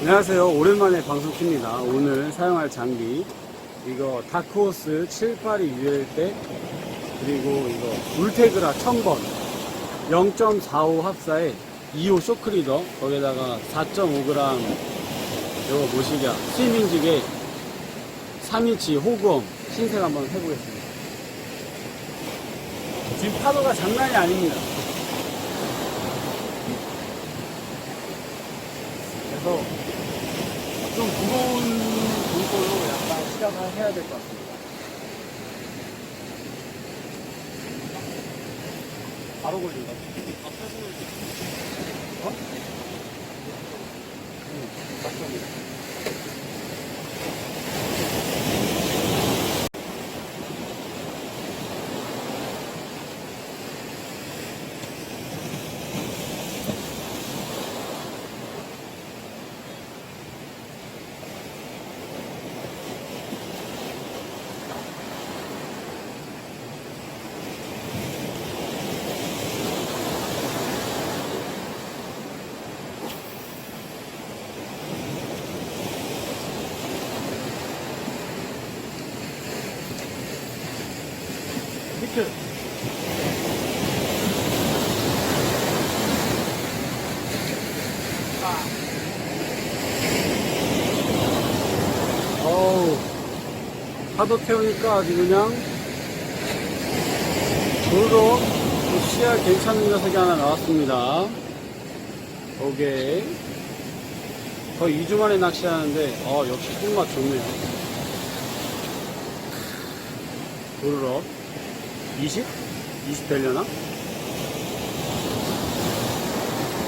안녕하세요. 오랜만에 방송 킵니다. 오늘 사용할 장비 이거 다크호스 782 유열대 그리고 이거 울테그라 1000번 0.45 합사에 2호 쇼크리더 거기다가 4.5g 이거 뭐시냐 스위밍지게 3인치 호구엄 신생 한번 해보겠습니다. 지금 파도가 장난이 아닙니다. 그래서 좀 무거운 물걸로 약간 시작을 해야 될 것 같습니다. 바로 걸린다. 어? 응, 맞습니다. 트. 어우, 파도 태우니까 아주 그냥 도로 씨알 괜찮은 녀석이 하나 나왔습니다. 오케이. 거의 2주 만에 낚시하는데, 어, 역시 손맛 좋네요. 도르럭. 20? 20 되려나?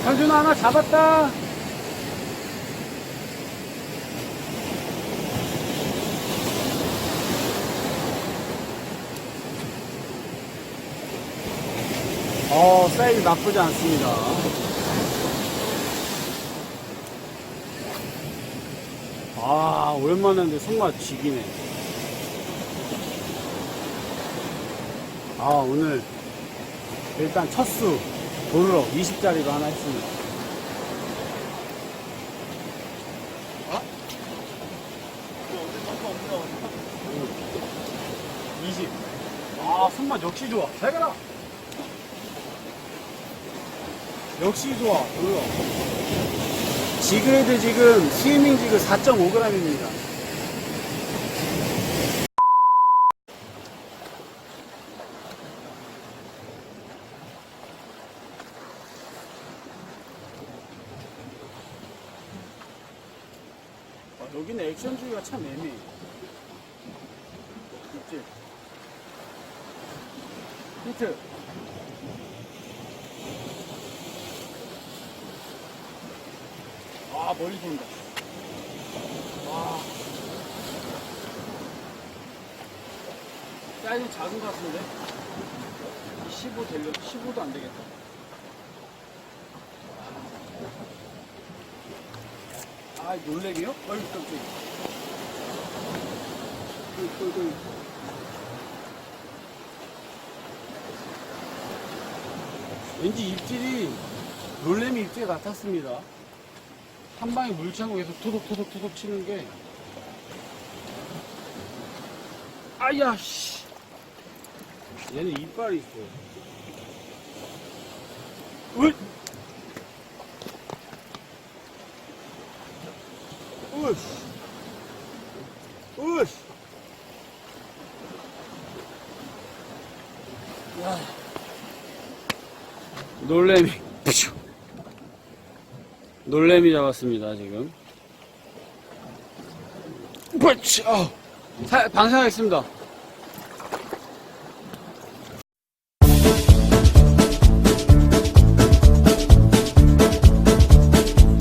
현준아 하나 잡았다! 어, 사이즈 나쁘지 않습니다. 아, 오랜만에 했는데 손맛 죽이네. 아, 오늘 일단 첫수 도르럭 20짜리로 하나 했습니다. 어? 20. 아, 손맛 역시 좋아. 잘 가라! 역시 좋아, 도르럭. 지그헤드 지금 스위밍 지그 4.5g입니다. 여기는 액션 주기가 참 애매해. 있지? 히트. 아, 멀리 본다. 와. 사이즈 작은 것 같은데? 15 되려, 15도 안 되겠다. 아, 놀래기요? 어이, 깜짝이야. 어이, 어이, 어이. 왠지 입질이 놀래미 입질 같았습니다. 한 방에 물창고 계속 토독토독토독 치는 게 아야 씨 얘는 이빨이 있어 으이 으씨 으씨. 야 놀래미 놀래미 잡았습니다 지금. 사- 방생하겠습니다